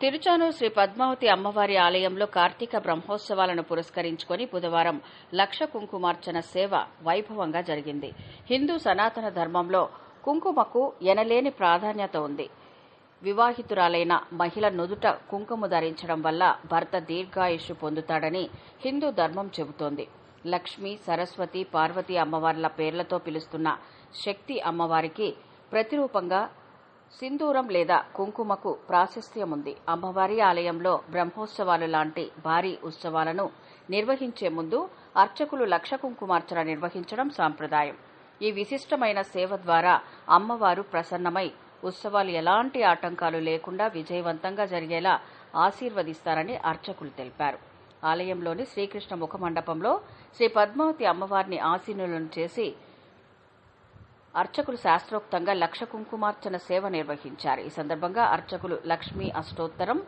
తిరుచానూరు శ్రీ పద్మావతి అమ్మవారి ఆలయంలో కార్తీక బ్రహ్మోత్సవాలను పురస్కరించుకుని బుధవారం లక్ష కుంకుమార్చన సేవ వైభవంగా జరిగింది. హిందూ సనాతన ధర్మంలో కుంకుమకు ఎనలేని ప్రాధాన్యత ఉంది. వివాహితురాలైన మహిళ నుదుట కుంకుమ ధరించడం వల్ల భర్త దీర్ఘాయుషు పొందుతాడని హిందూ ధర్మం చెబుతోంది. లక్ష్మి సరస్వతి పార్వతి అమ్మవార్ల పేర్లతో పిలుస్తున్న శక్తి అమ్మవారికి ప్రతిరూపంగా సింధూరం లేదా కుంకుమకు ప్రాశస్త్యముంది. అమ్మవారి ఆలయంలో బ్రహ్మోత్సవాలు లాంటి భారీ ఉత్సవాలను నిర్వహించే ముందు అర్చకులు లక్ష కుంకుమార్చన నిర్వహించడం సాంప్రదాయం. ఈ విశిష్టమైన సేవ ద్వారా అమ్మవారు ప్రసన్నమై ఉత్సవాలు ఎలాంటి ఆటంకాలు లేకుండా విజయవంతంగా జరిగేలా ఆశీర్వదిస్తారని అర్చకులు తెలిపారు. ఆలయంలోని శ్రీకృష్ణ ముఖ మండపంలో శ్రీ పద్మావతి అమ్మవారిని ఆసీనులను చేసి అర్చకులు శాస్త్రోక్తంగా లక్ష కుంకుమార్చన సేవ నిర్వహించారు. ఈ సందర్భంగా అర్చకులు లక్ష్మీ అష్టోత్తరం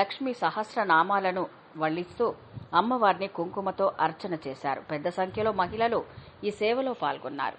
లక్ష్మీ సహస్రనామాలను వల్లిస్తూ అమ్మవారిని కుంకుమతో అర్చన చేశారు. పెద్ద సంఖ్యలో మహిళలు ఈ సేవలో పాల్గొన్నారు.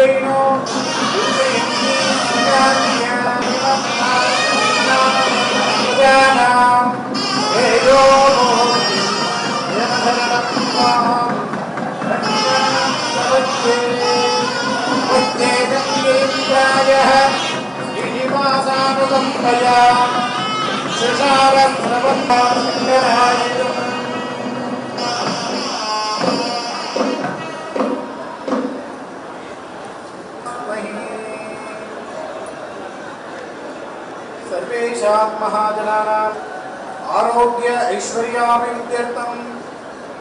signal. Yeah. सर्वेषां महाजनानाम् आरोग्य ऐश्वर्याभिवृद्ध्यर्थं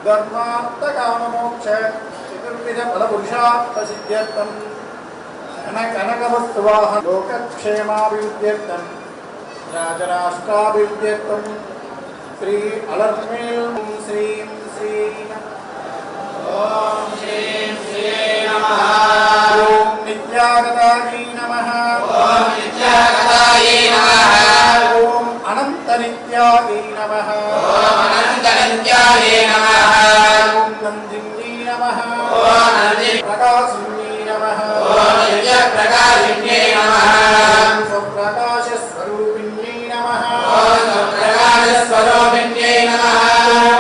धर्मार्थकाममोक्ष चतुर्विधफलपुरुषार्थसिद्ध्यर्थं कनकवस्तुवाह लोकक्षेमाभिवृद्ध्यर्थं श्री। नमः। नमः। नमः। ीनव अनन्तीनवः नमः।